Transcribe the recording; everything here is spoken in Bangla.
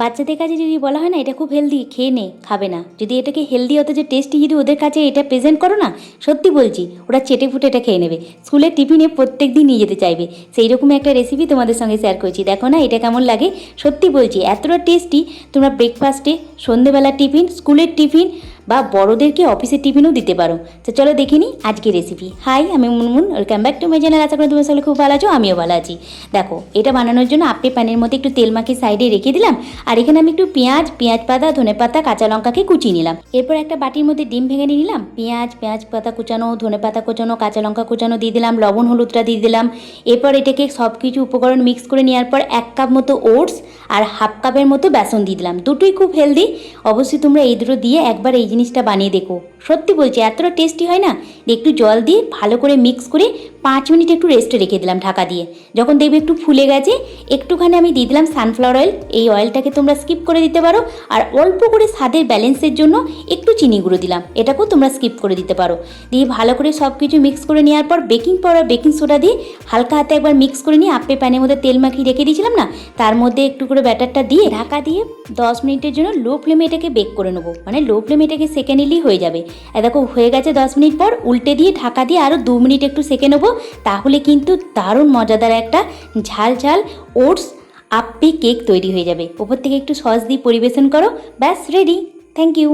বাচ্চাদের কাছে যদি বলা হয় না, এটা খুব হেলদি খেয়ে নে, খাবে না। যদি এটাকে হেলদি হতে যে টেস্টি যদি ওদের কাছে এটা প্রেজেন্ট করো না, সত্যি বলছি, ওরা চেটে ফুটে এটা খেয়ে নেবে। স্কুলের টিফিনে প্রত্যেক দিন নিয়ে যেতে চাইবে। সেই রকম একটা রেসিপি তোমাদের সঙ্গে শেয়ার করছি। দেখো না, এটা কেমন লাগে? সত্যি বলছি, এতটা টেস্টি তোমরা ব্রেকফাস্টে সন্ধেবেলার টিফিন স্কুলের টিফিন বা বড়োদেরকে অফিসের টিফিনও দিতে পারো। তো চলো দেখে নিই আজকে রেসিপি হাই আমি Munmun. Welcome back to my channel আশা করি তোমার সকলে খুব ভালো আছো, আমিও ভালো আছি। দেখো, এটা বানানোর জন্য আপনি প্যানের মধ্যে একটু তেল মাখিয়ে সাইডে রেখে দিলাম। আর এখানে আমি একটু পেঁয়াজ পেঁয়াজ পাতা, ধনে পাতা, কাঁচা লঙ্কাকে কুচিয়ে নিলাম। এরপর একটা বাটির মধ্যে ডিম ভেঙে নিয়ে নিলাম। পেঁয়াজ পেঁয়াজ পাতা কুচানো, ধনে পাতা কুচানো, কাঁচা লঙ্কা কুচানো দিয়ে দিলাম, লবণ, হলুদটা দিয়ে দিলাম। এরপর এটাকে সব কিছু উপকরণ মিক্স করে নেওয়ার পর এক কাপ মতো ওটস আর হাফ কাপের মতো বেসন দিয়ে দিলাম। দুটোই খুব হেলদি অবশ্যই তোমরা এই দুটো দিয়ে একবার এই জিনিসটা বানিয়ে দেখো। সত্যি বলছি, এতটা টেস্টি হয় না? একটু জল দিয়ে ভালো করে মিক্স করে পাঁচ মিনিট একটু রেস্টে রেখে দিলাম ঢাকা দিয়ে। যখন দেখবে একটু ফুলে গেছে, একটুখানি আমি দিয়ে দিলাম সানফ্লাওয়ার অয়েল এই অয়েলটাকে তোমরা স্কিপ করে দিতে পারো। আর অল্প করে স্বাদের ব্যালেন্সের জন্য একটু চিনি গুঁড়ো দিলাম। এটাকেও তোমরা স্কিপ করে দিতে পারো। দিয়ে ভালো করে সব কিছু মিক্স করে নেওয়ার পর বেকিং পাউডার বেকিং সোডা দিয়ে হালকা হাতে একবার মিক্স করে নিয়ে আপে প্যানের মধ্যে তেল মাখিয়ে রেখে দিয়েছিলাম না, তার মধ্যে একটু করে ব্যাটারটা দিয়ে ঢাকা দিয়ে দশ মিনিটের জন্য লো ফ্লেমে এটাকে বেক করে নেব। মানে লো ফ্লেমে এটাকে সেকে নিলেই হয়ে যাবে। দেখো, হয়ে গেছে দশ মিনিট পর উল্টে দিয়ে ঢাকা দিয়ে আরও দু মিনিট একটু সেকে নেব। তাহলে কিন্তু দারুণ মজাদার একটা ঝাল ঝাল ওটস আপ্পি কেক তৈরি হয়ে যাবে। ওপর থেকে একটু সস দিয়ে পরিবেশন করো। ব্যাস রেডি থ্যাংক ইউ